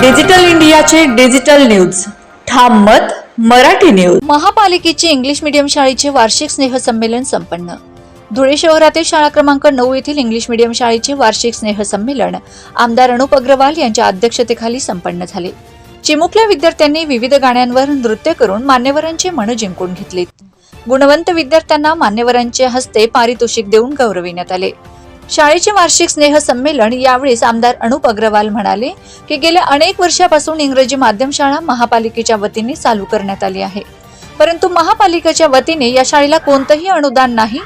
Digital इंडियाचे digital news. Tham Mat Marathi news. महापालिकेचे English medium शाळेचे वार्षिक स्नेहसंमेलन संपन्न. धुळे शहरातील शाळा क्रमांक नऊ येथील इंग्लिश मीडियम शाळेचे वार्षिक स्नेहसंमेलन आमदार अनुप अग्रवाल यांच्या अध्यक्षतेखाली संपन्न झाले. चिमुकल्या विद्यार्थ्यांनी विविध गाण्यांवर नृत्य करून मान्यवरांचे मन जिंकून घेतले गुणवंत विद्यार्थ्यांना मान्यवरांच्या हस्ते पारितोषिक देऊन गौरविण्यात आले. शाळेचे वार्षिक स्नेह संमेलन यावेळेस आमदार अनुप अग्रवाल म्हणाले की गेल्या अनेक वर्षापासून इंग्रजी माध्यम शाळा महापालिकेच्या वतीने चालू करण्यात आली आहे. परंतु महापालिकेच्या वतीने या शाळेला कोणतंही अनुदान नाही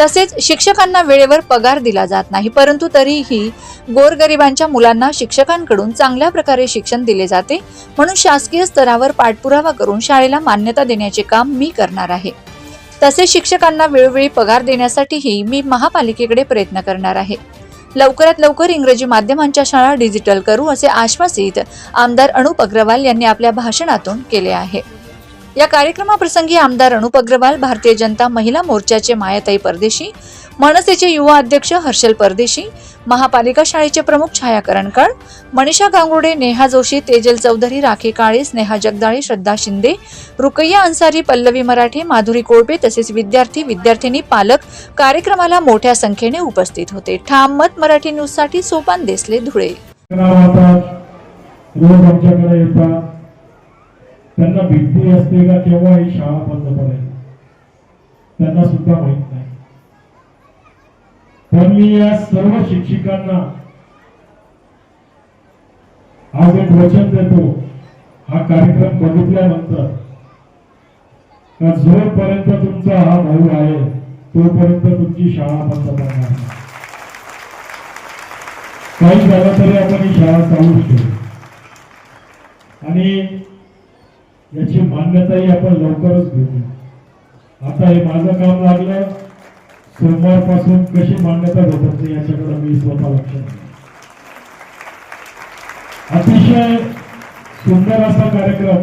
तसेच शिक्षकांना वेळेवर पगार दिला जात नाही परंतु तरीही गोरगरिबांच्या मुलांना शिक्षकांकडून चांगल्या प्रकारे शिक्षण दिले जाते म्हणून शासकीय स्तरावर पाठपुरावा करून शाळेला मान्यता देण्याचे काम मी करणार आहे. तसेच शिक्षकांना वेळोवेळी पगार देण्यासाठीही मी महापालिकेकडे प्रयत्न करणार आहे. लवकरात लवकर इंग्रजी माध्यमांच्या शाळा डिजिटल करू असे आश्वासित आमदार अनुप अग्रवाल यांनी आपल्या भाषणातून केले आहे. या कार्यक्रमाप्रसंगी आमदार अनुप अग्रवाल भारतीय जनता महिला मोर्चाचे मायाताई परदेशी मनसेचे युवा अध्यक्ष हर्षल परदेशी महापालिका शाळेचे प्रमुख छाया करणकर मनीषा गांगुडे नेहा जोशी तेजल चौधरी राखी काळे स्नेहा जगदाळे श्रद्धा शिंदे रुकैया अन्सारी पल्लवी मराठे माधुरी कोळपे तसेच विद्यार्थी विद्यार्थिनी पालक कार्यक्रमाला मोठ्या संख्येने उपस्थित होते. ठाम मत मराठी न्यूजसाठी सोपान देसले धुळे. त्यांना भीती असते का केव्हा ही शाळा बंद पडेल त्यांना सुद्धा माहीत नाही. पण मी या सर्व शिक्षिकांना आज एक वचन देतो. हा कार्यक्रम बघितल्यानंतर का जोपर्यंत तुमचा हा भाऊ आहे तोपर्यंत तुमची शाळा बंद पडणार काही झालं तरी आपण ही शाळा चालू शकतो आणि याची मान्यताही आपण लवकरच घेऊ आता हे माझं काम लागलं. सोमवारपासून कशी मान्यता भेटत नाही याच्याकडे मी स्वतः लक्ष अतिशय सुंदर असा कार्यक्रम.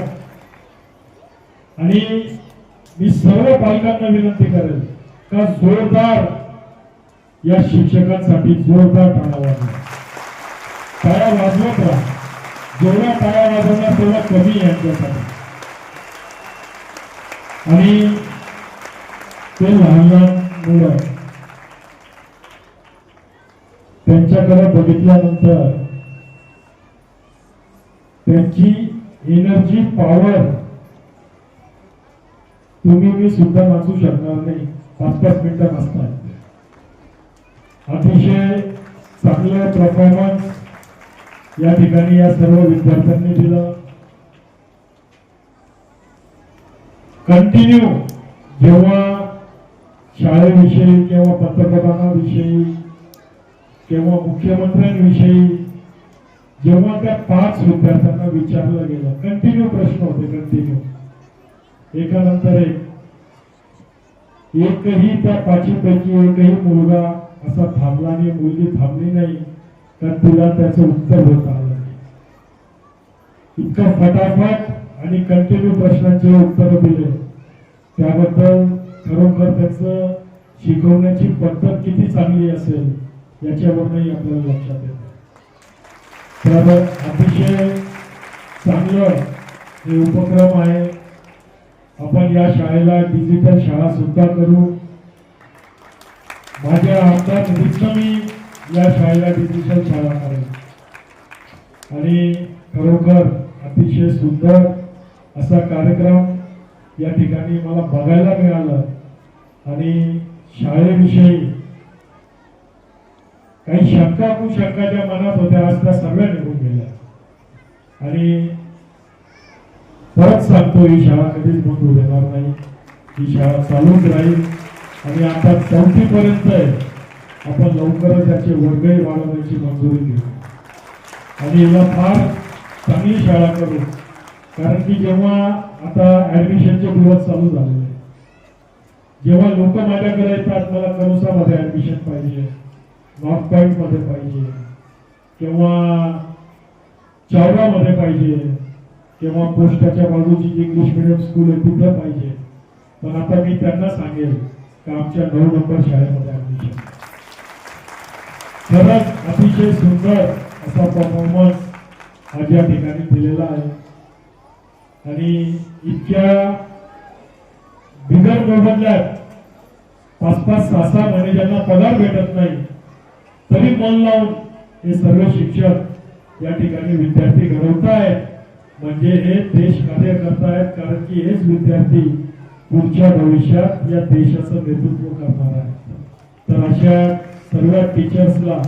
आणि मी सर्व पालकांना विनंती करेल का जोरदार या शिक्षकांसाठी जोरदार टाळा वाजवा. टाळ्या वाजवत राहा. जेवढ्या टाळ्या वाजवणार तेवढा कमी यांच्यासाठी. आणि ते लहान लहान मुलं त्यांच्याकडे बघितल्यानंतर त्यांची एनर्जी पॉवर तुम्ही मी सुद्धा नाचू शकणार नाही. पाच पाच मिनिटं नसतात अतिशय चांगला परफॉर्मन्स या ठिकाणी या सर्व विद्यार्थ्यांनी दिला. कंटिन्यू जेव्हा शाळेविषयी किंवा पंतप्रधानाविषयी किंवा मुख्यमंत्र्यांविषयी जेव्हा त्या पाच विद्यार्थ्यांना विचारलं गेलं कंटिन्यू प्रश्न होते कंटिन्यू एकानंतर एक. एकही त्या पाचीपैकी एकही मुलगा असा थांबला नाही मुलगी थांबली नाही तर तिला त्याचं उत्तर होत आलं नाही. इतकं फटाफट आणि कंटिन्यू प्रश्नांचे उत्तर दिले. त्याबद्दल खरोखर त्याचं शिकवण्याची पद्धत किती चांगली असेल याच्यावरही आपल्याला लक्षात येतं. तर अतिशय चांगलं हे उपक्रम आहे. आपण या शाळेला डिजिटल शाळा सुद्धा करू. माझ्या आमदार निमित्त मी या शाळेला डिजिटल शाळा करेन. आणि खरोखर अतिशय सुंदर असा कार्यक्रम या ठिकाणी मला बघायला मिळालं. आणि शाळेविषयी काही शंका खूप शंकाच्या मनात होत्या आज त्या सगळ्या निघून गेल्या. आणि परत सांगतो ही शाळा कधीच बंद होऊ देणार नाही. ही शाळा चालूच राहील. आणि आता चौथीपर्यंत आहे. आपण लवकरच त्याचे वर्गही वाढवण्याची मंजुरी देऊ आणि याला फार चांगली शाळा करू. कारण की जेव्हा आता ऍडमिशनचे दिवस चालू झालेले जेव्हा लोक माझ्याकडे येतात मला करुसामध्ये ऍडमिशन पाहिजे नॉर्थ पॉईंटमध्ये पाहिजे किंवा चावडामध्ये पाहिजे किंवा पोस्टाच्या बाजूची जी इंग्लिश मिडियम स्कूल आहे तिथे पाहिजे. पण आता मी त्यांना सांगेल का आमच्या नऊ नंबर शाळेमध्ये ऍडमिशन खरंच अतिशय सुंदर असा परफॉर्मन्स आज या ठिकाणी दिलेला आहे. आणि इतक्या बिगर मोबदल्यात पाच पाच सहा सहा महिने ज्यांना पगार भेटत नाही तरी मन लावून हे सर्व शिक्षक या ठिकाणी विद्यार्थी घडवत आहेत म्हणजे हे देश कार्य करतायत कारण की हेच विद्यार्थी पुढच्या भविष्यात या देशाचं नेतृत्व करणार आहे तर अशा सर्व टीचर्सला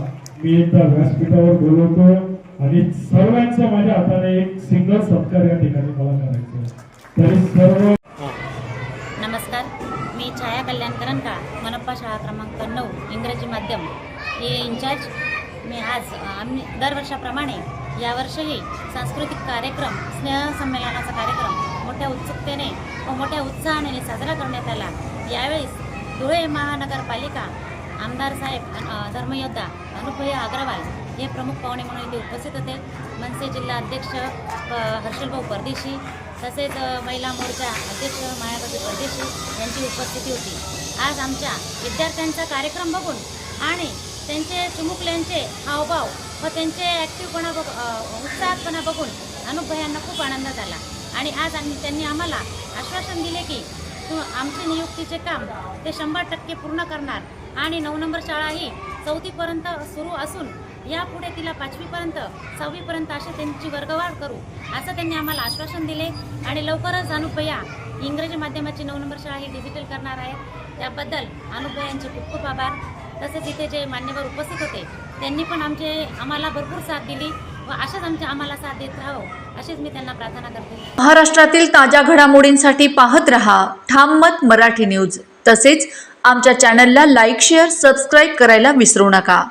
मी एकदा व्यासपीठावर बोलवतो. आणि सर्वांच्या माझ्या हाताने एक सिंगल सत्कार या ठिकाणी मला करायचं तरी सर्व नमस्कार. मी छाया कल्याणकरण का मनप्पा शाळा क्रमांक नऊ इंग्रजी माध्यम. हे इंचार्ज मी आज आम्ही दरवर्षाप्रमाणे यावर्षीही सांस्कृतिक कार्यक्रम स्नेहसंमेलनाचा कार्यक्रम मोठ्या उत्सुकतेने व मोठ्या उत्साहाने साजरा करण्यात आला. यावेळेस धुळे महानगरपालिका आमदार साहेब धर्मयोद्धा अनुप्रिया अग्रवाल हे प्रमुख पाहुणे म्हणून इथे उपस्थित होते. मनसे जिल्हा अध्यक्ष हर्षलभाऊ परदेशी तसेच महिला मोर्चा अध्यक्ष मायावती परदेशी यांची उपस्थिती होती. आज आमच्या विद्यार्थ्यांचा कार्यक्रम बघून आणि त्यांचे चुमुकल्यांचे हावभाव व त्यांचे ॲक्टिव्हपणा बघ उत्साहपणा बघून अनुभयांना खूप आनंद झाला आणि आज आम्ही त्यांनी आम्हाला आश्वासन दिले की तू आमचे नियुक्तीचे काम ते शंभर टक्के पूर्ण करणार आणि नऊ नंबर शाळा ही चौथीपर्यंत सुरू असून यापुढे तिला पाचवीपर्यंत सहावीपर्यंत असे त्यांची वर्गवाढ करू असं त्यांनी आम्हाला आश्वासन दिले. आणि लवकरच अनुपया इंग्रजी माध्यमाची नऊ नंबर शाळा ही डिजिटल करणार आहे. त्याबद्दल अनुपयांचे खूप खूप आभार. तसेच इथे जे मान्यवर उपस्थित होते त्यांनी पण आमचे आम्हाला भरपूर साथ दिली व अशाच आमच्या आम्हाला साथ देत राहावं अशीच मी त्यांना प्रार्थना करते. महाराष्ट्रातील ताज्या घडामोडींसाठी पाहत रहा ठाम मत मराठी न्यूज. तसेच आमच्या चॅनलला लाईक शेअर सबस्क्राईब करायला विसरू नका.